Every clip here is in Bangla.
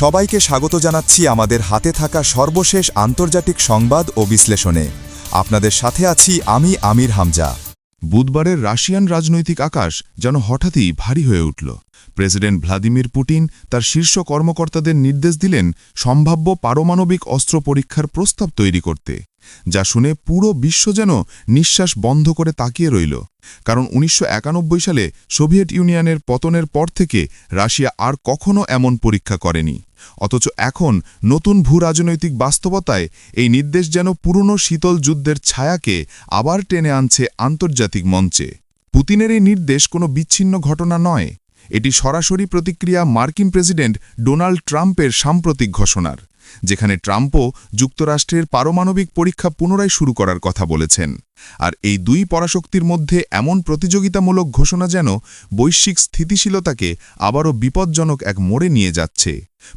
সবাইকে স্বাগত জানাচ্ছি আমাদের হাতে থাকা সর্বশেষ আন্তর্জাতিক সংবাদ ও বিশ্লেষণে। আপনাদের সাথে আছি আমি আমির হামজা। বুধবারের রাশিয়ান রাজনৈতিক আকাশ যেন হঠাৎই ভারী হয়ে উঠল। প্রেসিডেন্ট ভ্লাদিমির পুটিন তার শীর্ষ কর্মকর্তাদের নির্দেশ দিলেন, সম্ভাব্য পারমাণবিক অস্ত্র পরীক্ষার প্রস্তাব তৈরি করতে। যা শুনে পুরো বিশ্ব যেন নিঃশ্বাস বন্ধ করে তাকিয়ে রইল। কারণ উনিশশো একানব্বই সালে সোভিয়েত ইউনিয়নের পতনের পর থেকে রাশিয়া আর কখনও এমন পরীক্ষা করেনি। অথচ এখন নতুন ভূরাজনৈতিক বাস্তবতায় এই নির্দেশ যেন পুরনো শীতল যুদ্ধের ছায়াকে আবার টেনে আনছে আন্তর্জাতিক মঞ্চে। পুতিনের এই নির্দেশ কোনো বিচ্ছিন্ন ঘটনা নয়। এটি সরাসরি প্রতিক্রিয়া মার্কিন প্রেসিডেন্ট ডোনাল্ড ট্রাম্পের সাম্প্রতিক ঘোষণার। যেখানে ট্রাম্পও যুক্তরাষ্ট্রের পারমাণবিক পরীক্ষা পুনরায় শুরু করার কথা বলেছেন। আর এই দুই পরাশক্তির মধ্যে এমন প্রতিযোগিতামূলক ঘোষণা যেন বৈশ্বিক স্থিতিশীলতাকে আবারও বিপজ্জনক এক মোড়ে নিয়ে যাচ্ছে।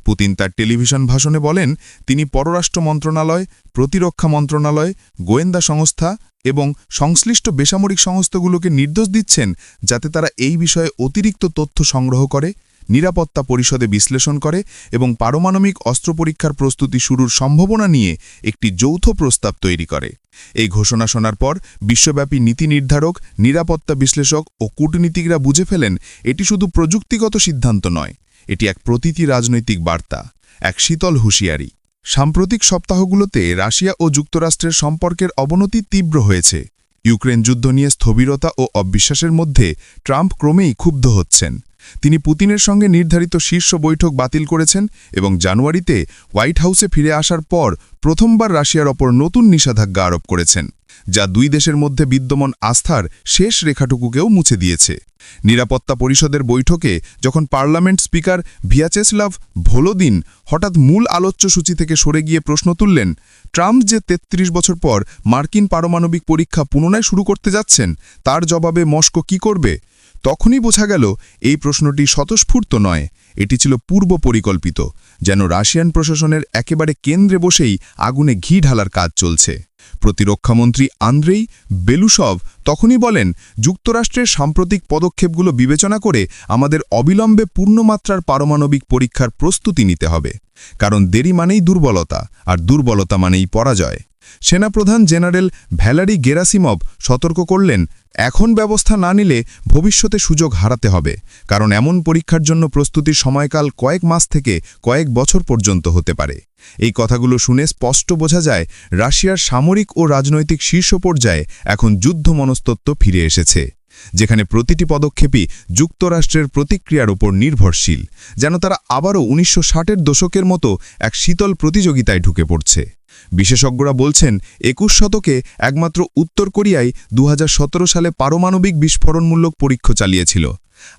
পুতিন তার টেলিভিশন ভাষণে বলেন, তিনি পররাষ্ট্র মন্ত্রণালয়, প্রতিরক্ষা মন্ত্রণালয়, গোয়েন্দা সংস্থা এবং সংশ্লিষ্ট বেসামরিক সংস্থাগুলোকে নির্দেশ দিচ্ছেন যাতে তারা এই বিষয়ে অতিরিক্ত তথ্য সংগ্রহ করে নিরাপত্তা পরিষদে বিশ্লেষণ করে এবং পারমাণবিক অস্ত্র পরীক্ষার প্রস্তুতি শুরুর সম্ভাবনা নিয়ে একটি যৌথ প্রস্তাব তৈরি করে। এই ঘোষণা শোনার পর বিশ্বব্যাপী নীতি নির্ধারক, নিরাপত্তা বিশ্লেষক ও কূটনীতিকরা বুঝে ফেলেন এটি শুধু প্রযুক্তিগত সিদ্ধান্ত নয়, এটি এক প্রতীতি রাজনৈতিক বার্তা, এক শীতল হুঁশিয়ারি। সাম্প্রতিক সপ্তাহগুলোতে রাশিয়া ও যুক্তরাষ্ট্রের সম্পর্কের অবনতি তীব্র হয়েছে। ইউক্রেন যুদ্ধ নিয়ে স্থবিরতা ও অবিশ্বাসের মধ্যে ট্রাম্প ক্রমেই ক্ষুব্ধ হচ্ছেন। তিনি পুতিনের সঙ্গে নির্ধারিত শীর্ষ বৈঠক বাতিল করেছেন এবং জানুয়ারিতে হোয়াইট হাউসে ফিরে আসার পর প্রথমবার রাশিয়ার ওপর নতুন নিষেধাজ্ঞা আরোপ করেছেন, যা দুই দেশের মধ্যে বিদ্যমান আস্থার শেষ রেখাটুকুকেও মুছে দিয়েছে। নিরাপত্তা পরিষদের বৈঠকে যখন পার্লামেন্ট স্পিকার ভিয়াচেসলাভ ভোলোদিন হঠাৎ মূল আলোচ্য সূচি থেকে সরে গিয়ে প্রশ্ন তুললেন, ট্রাম্প যে ৩৩ বছর পর মার্কিন পারমাণবিক পরীক্ষা পুনরায় শুরু করতে যাচ্ছেন, তার জবাবে মস্কো কি করবে? তখনই বোঝা গেল এই প্রশ্নটি স্বতঃস্ফূর্ত নয়। এটি ছিল পূর্ব পরিকল্পিত, যেন রাশিয়ান প্রশাসনের একেবারে কেন্দ্রে বসেই আগুনে ঘি ঢালার কাজ চলছে। প্রতিরক্ষামন্ত্রী আন্দ্রেই বেলুসভ তখনই বলেন, যুক্তরাষ্ট্রের সাম্প্রতিক পদক্ষেপগুলো বিবেচনা করে আমাদের অবিলম্বে পূর্ণমাত্রার পারমাণবিক পরীক্ষার প্রস্তুতি নিতে হবে। কারণ দেরি মানেই দুর্বলতা, আর দুর্বলতা মানেই পরাজয়। সেনাপ্রধান জেনারেল ভ্যালারি গেরাসিমভ সতর্ক করলেন, এখন ব্যবস্থা না নিলে ভবিষ্যতে সুযোগ হারাতে হবে, কারণ এমন পরীক্ষার জন্য প্রস্তুতির সময়কাল কয়েক মাস থেকে কয়েক বছর পর্যন্ত হতে পারে। এই কথাগুলো শুনে স্পষ্ট বোঝা যায়, রাশিয়ার সামরিক ও রাজনৈতিক শীর্ষ পর্যায়ে এখন যুদ্ধ মনস্তত্ব ফিরে এসেছে, যেখানে প্রতিটি পদক্ষেপই যুক্তরাষ্ট্রের প্রতিক্রিয়ার ওপর নির্ভরশীল, যেন তারা আবারও উনিশশো ষাটের দশকের মতো এক শীতল প্রতিযোগিতায় ঢুকে পড়ছে। বিশেষজ্ঞরা বলছেন, একুশ শতকে একমাত্র উত্তর কোরিয়ায় দু সালে পারমাণবিক বিস্ফোরণমূলক পরীক্ষা চালিয়েছিল।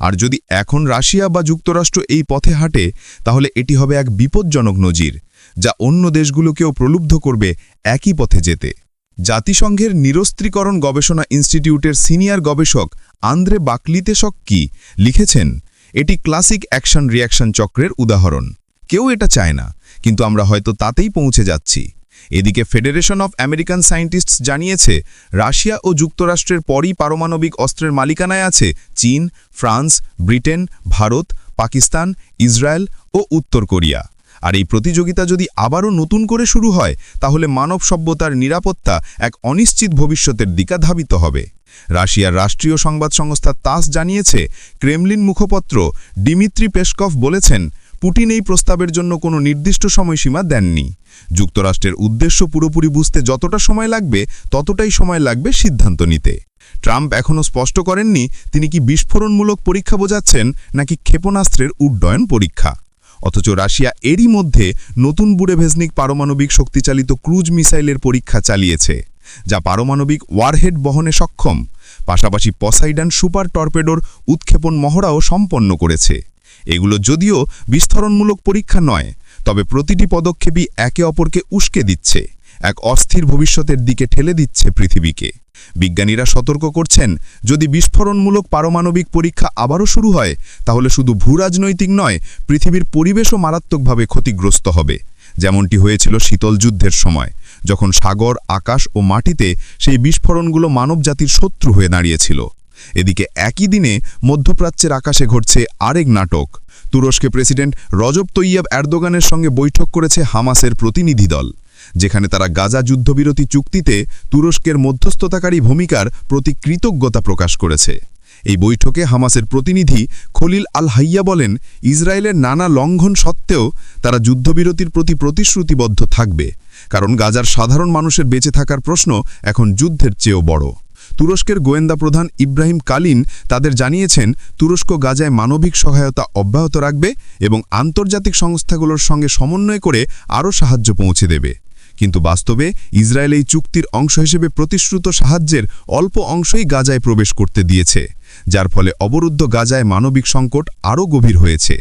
আর যদি এখন রাশিয়া বা যুক্তরাষ্ট্র এই পথে হাঁটে, তাহলে এটি হবে এক বিপজ্জনক নজির, যা অন্য দেশগুলোকেও প্রলুব্ধ করবে একই পথে যেতে। জাতিসংঘের নিরস্ত্রীকরণ গবেষণা ইনস্টিটিউটের সিনিয়র গবেষক আন্দ্রে বাকলিতেশক কি লিখেছেন, এটি ক্লাসিক অ্যাকশন রিয়াকশন চক্রের উদাহরণ। কেউ এটা চায় না, কিন্তু আমরা হয়তো তাতেই পৌঁছে যাচ্ছি। এদিকে ফেডারেশন অফ আমেরিকান সায়েন্টিস্টস জানিয়েছে, রাশিয়া ও যুক্তরাষ্ট্রের পরই পারমাণবিক অস্ত্রের মালিকানায় আছে চীন, France, Britain, Bharat, Pakistan, Israel ও উত্তর কোরিয়া। আর এই প্রতিযোগিতা যদি আবারও নতুন করে শুরু হয়, তাহলে মানব সভ্যতার নিরাপত্তা এক অনিশ্চিত ভবিষ্যতের দিকা ধাবিত হবে। রাশিয়ার রাষ্ট্রীয় সংবাদ সংস্থা তাস জানিয়েছে, ক্রেমলিন মুখপত্র ডিমিত্রি পেসকভ বলেছেন পুটিন এই প্রস্তাবের জন্য কোনো নির্দিষ্ট সময়সীমা দেননি। যুক্তরাষ্ট্রের উদ্দেশ্য পুরোপুরি বুঝতে যতটা সময় লাগবে, ততটাই সময় লাগবে সিদ্ধান্ত নিতে। ট্রাম্প এখনও স্পষ্ট করেননি, তিনি কি বিস্ফোরণমূলক পরীক্ষা বোঝাচ্ছেন, নাকি ক্ষেপণাস্ত্রের উড্ডয়ন পরীক্ষা। অথচ রাশিয়া এরই মধ্যে নতুন বুড়েভেজনিক পারমাণবিক শক্তিচালিত ক্রুজ মিসাইলের পরীক্ষা চালিয়েছে, যা পারমাণবিক ওয়ারহেড বহনে সক্ষম। পাশাপাশি পসাইডান সুপার টর্পেডোর উৎক্ষেপণ মহড়াও সম্পন্ন করেছে। এগুলো যদিও বিস্ফোরণমূলক পরীক্ষা নয়, তবে প্রতিটি পদক্ষেপই একে অপরকে উস্কে দিচ্ছে, এক অস্থির ভবিষ্যতের দিকে ঠেলে দিচ্ছে পৃথিবীকে। বিজ্ঞানীরা সতর্ক করছেন, যদি বিস্ফোরণমূলক পারমাণবিক পরীক্ষা আবারও শুরু হয়, তাহলে শুধু ভূরাজনৈতিক নয়, পৃথিবীর পরিবেশও মারাত্মকভাবে ক্ষতিগ্রস্ত হবে। যেমনটি হয়েছিল শীতল যুদ্ধের সময়, যখন সাগর, আকাশ ও মাটিতে সেই বিস্ফোরণগুলো মানবজাতির শত্রু হয়ে দাঁড়িয়েছিল। এদিকে একই দিনে মধ্যপ্রাচ্যের আকাশে ঘটছে আরেক নাটক। তুরস্কে প্রেসিডেন্ট রজব তৈয়াব এরদোগানের সঙ্গে বৈঠক করেছে হামাসের প্রতিনিধি দল। যেখানে তারা গাজা যুদ্ধবিরতি চুক্তিতে তুরস্কের মধ্যস্থতাকারী ভূমিকার প্রতি কৃতজ্ঞতা প্রকাশ করেছে। এই বৈঠকে হামাসের প্রতিনিধি খলিল আল হাইয়া বলেন, ইসরায়েলের নানা লঙ্ঘন সত্ত্বেও তারা যুদ্ধবিরতির প্রতি প্রতিশ্রুতিবদ্ধ থাকবে। কারণ গাজার সাধারণ মানুষের বেঁচে থাকার প্রশ্ন এখন যুদ্ধের চেয়েও বড়। তুরস্কের গোয়েন্দা প্রধান ইব্রাহিম কালিন তাদের জানিয়েছেন, তুরস্ক গাজায় মানবিক সহায়তা অব্যাহত রাখবে এবং আন্তর্জাতিক সংস্থাগুলোর সঙ্গে সমন্বয় করে আরও সাহায্য পৌঁছে দেবে। কিন্তু বাস্তবে ইসরায়েল এই চুক্তির অংশ হিসেবে প্রতিশ্রুত সাহায্যের অল্প অংশই গাজায় প্রবেশ করতে দিয়েছে, যার ফলে অবরুদ্ধ গাজায় মানবিক সংকট আরও গভীর হয়েছে।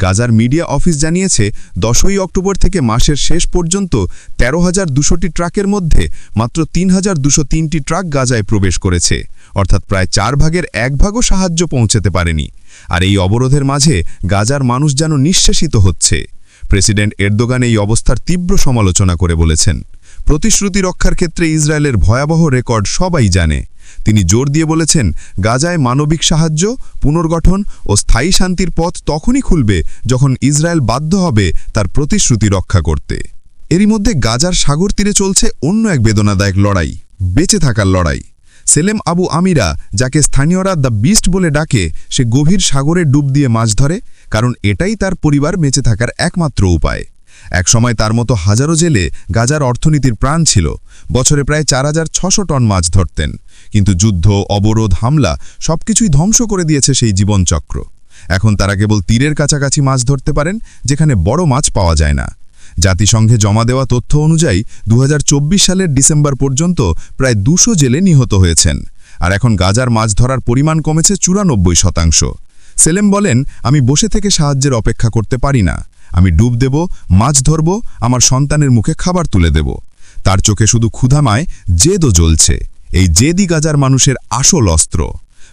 গাজার মিডিয়া অফিস জানিয়েছে, দশই অক্টোবর থেকে মাসের শেষ পর্যন্ত তেরো হাজার দুশোটি ট্রাকের মধ্যে মাত্র তিন হাজার দুশো তিনটি ট্রাক গাজায় প্রবেশ করেছে। অর্থাৎ প্রায় চার ভাগের এক ভাগও সাহায্য পৌঁছতে পারেনি। আর এই অবরোধের মাঝে গাজার মানুষ যেন নিঃশেষিত হচ্ছে। প্রেসিডেন্ট এরদোগান এই অবস্থার তীব্র সমালোচনা করে বলেছেন। প্রতিশ্রুতি রক্ষার ক্ষেত্রে ইসরায়েলের ভয়াবহ রেকর্ড সবাই জানে। তিনি জোর দিয়ে বলেছেন, গাজায় মানবিক সাহায্য, পুনর্গঠন ও স্থায়ী শান্তির পথ তখনই খুলবে যখন ইসরায়েল বাধ্য হবে তার প্রতিশ্রুতি রক্ষা করতে। এরই মধ্যে গাজার সাগর তীরে চলছে অন্য এক বেদনাদায়ক লড়াই, বেঁচে থাকার লড়াই। সেলেম আবু আমিরা, যাকে স্থানীয়রা দ্য বিস্ট বলে ডাকে, সে গভীর সাগরে ডুব দিয়ে মাছ ধরে, কারণ এটাই তার পরিবার বেঁচে থাকার একমাত্র উপায়। একসময় তার মতো হাজারো জেলে গাজার অর্থনীতির প্রাণ ছিল। বছরে প্রায় চার হাজার ছশো টন মাছ ধরতেন। কিন্তু যুদ্ধ, অবরোধ, হামলা সবকিছুই ধ্বংস করে দিয়েছে সেই জীবনচক্র। এখন তারা কেবল তীরের কাছাকাছি মাছ ধরতে পারেন, যেখানে বড় মাছ পাওয়া যায় না। জাতিসংঘে জমা দেওয়া তথ্য অনুযায়ী দু হাজার চব্বিশ সালের ডিসেম্বর পর্যন্ত প্রায় দুশো জেলে নিহত হয়েছেন। আর এখন গাজার মাছ ধরার পরিমাণ কমেছে চুরানব্বই শতাংশ। সেলেম বলেন, আমি বসে থেকে সাহায্যের অপেক্ষা করতে পারি না। আমি ডুব দেব, মাছ ধরব, আমার সন্তানের মুখে খাবার তুলে দেব। তার চোখে শুধু ক্ষুধামায়, জেদও জ্বলছে। এই জেদি গাজার মানুষের আসল অস্ত্র।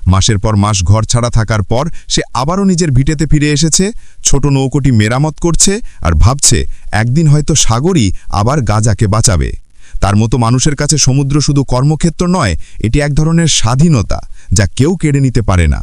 মাসের পর মাস ঘর ছাড়া থাকার পর সে আবারও নিজের ভিটেতে ফিরে এসেছে, ছোট নৌকোটি মেরামত করছে আর ভাবছে, একদিন হয়তো সাগরই আবার গাজাকে বাঁচাবে। তার মতো মানুষের কাছে সমুদ্র শুধু কর্মক্ষেত্র নয়, এটি এক ধরনের স্বাধীনতা, যা কেউ কেড়ে নিতে পারে না।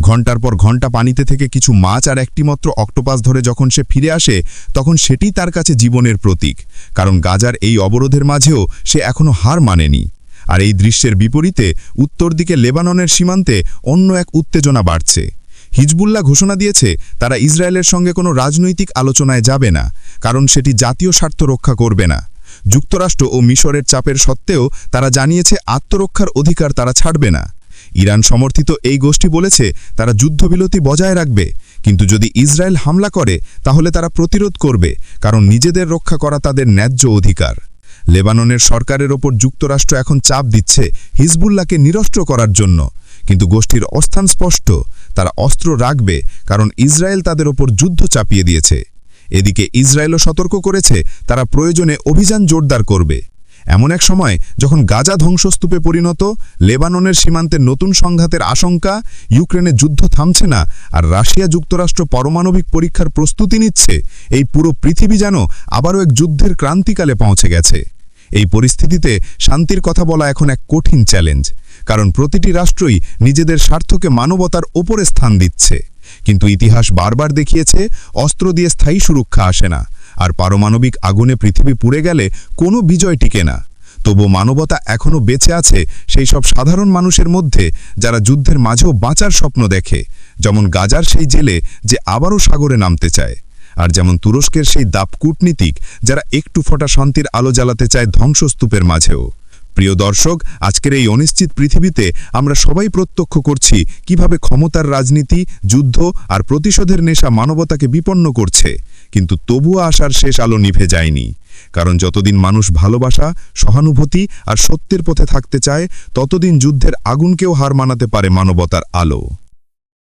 ঘণ্টার পর ঘণ্টা পানিতে থেকে কিছু মাছ আর একটিমাত্র অক্টোপাস ধরে যখন সে ফিরে আসে, তখন সেটি তার কাছে জীবনের প্রতীক। কারণ গাজার এই অবরোধের মাঝেও সে এখনও হার মানেনি। আর এই দৃশ্যের বিপরীতে উত্তর দিকে লেবাননের সীমান্তে অন্য এক উত্তেজনা বাড়ছে। হিজবুল্লাহ ঘোষণা দিয়েছে, তারা ইসরায়েলের সঙ্গে কোনো রাজনৈতিক আলোচনায় যাবে না, কারণ সেটি জাতীয় স্বার্থ রক্ষা করবে না। যুক্তরাষ্ট্র ও মিশরের চাপের সত্ত্বেও তারা জানিয়েছে, আত্মরক্ষার অধিকার তারা ছাড়বে না। ইরান সমর্থিত এই গোষ্ঠী বলেছে, তারা যুদ্ধবিরতি বজায় রাখবে। কিন্তু যদি ইসরায়েল হামলা করে, তাহলে তারা প্রতিরোধ করবে, কারণ নিজেদের রক্ষা করা তাদের ন্যায্য অধিকার। লেবাননের সরকারের ওপর যুক্তরাষ্ট্র এখন চাপ দিচ্ছে হিজবুল্লাহকে নিরস্ত্র করার জন্য। কিন্তু গোষ্ঠীর অস্থান স্পষ্ট, তারা অস্ত্র রাখবে, কারণ ইসরায়েল তাদের ওপর যুদ্ধ চাপিয়ে দিয়েছে। এদিকে ইসরায়েলও সতর্ক করেছে, তারা প্রয়োজনে অভিযান জোরদার করবে। এমন এক সময় যখন গাজা ধ্বংসস্তূপে পরিণত, লেবাননের সীমান্তে নতুন সংঘাতের আশঙ্কা, ইউক্রেনে যুদ্ধ থামছে না, আর রাশিয়া যুক্তরাষ্ট্র পারমাণবিক পরীক্ষার প্রস্তুতি নিচ্ছে, এই পুরো পৃথিবী যেন আবারও এক যুদ্ধের ক্রান্তিকালে পৌঁছে গেছে। এই পরিস্থিতিতে শান্তির কথা বলা এখন এক কঠিন চ্যালেঞ্জ, কারণ প্রতিটি রাষ্ট্রই নিজেদের স্বার্থকে মানবতার ওপরে স্থান দিচ্ছে। কিন্তু ইতিহাস বারবার দেখিয়েছে, অস্ত্র দিয়ে স্থায়ী সুরক্ষা আসে না। আর পারমাণবিক আগুনে পৃথিবী পুড়ে গেলে কোনো বিজয় টিকে না। তবু মানবতা এখনও বেঁচে আছে সেই সব সাধারণ মানুষের মধ্যে যারা যুদ্ধের মাঝেও বাঁচার স্বপ্ন দেখে, যেমন গাজার সেই জেলে যে আবারও সাগরে নামতে চায়, আর যেমন তুরস্কের সেই দাপ কূটনীতিক যারা একটু ফোটা শান্তির আলো জ্বালাতে চায় ধ্বংসস্তূপের মাঝেও। প্রিয় দর্শক, আজকের এই অনিশ্চিত পৃথিবীতে আমরা সবাই প্রত্যক্ষ করছি কীভাবে ক্ষমতার রাজনীতি, যুদ্ধ আর প্রতিশোধের নেশা মানবতাকে বিপন্ন করছে। কিন্তু তবুও আসার শেষ আলো নিভে যায়নি। কারণ যতদিন মানুষ ভালোবাসা, সহানুভূতি আর সত্যের পথে থাকতে চায়, ততদিন যুদ্ধের আগুনকেও হার মানাতে পারে মানবতার আলো।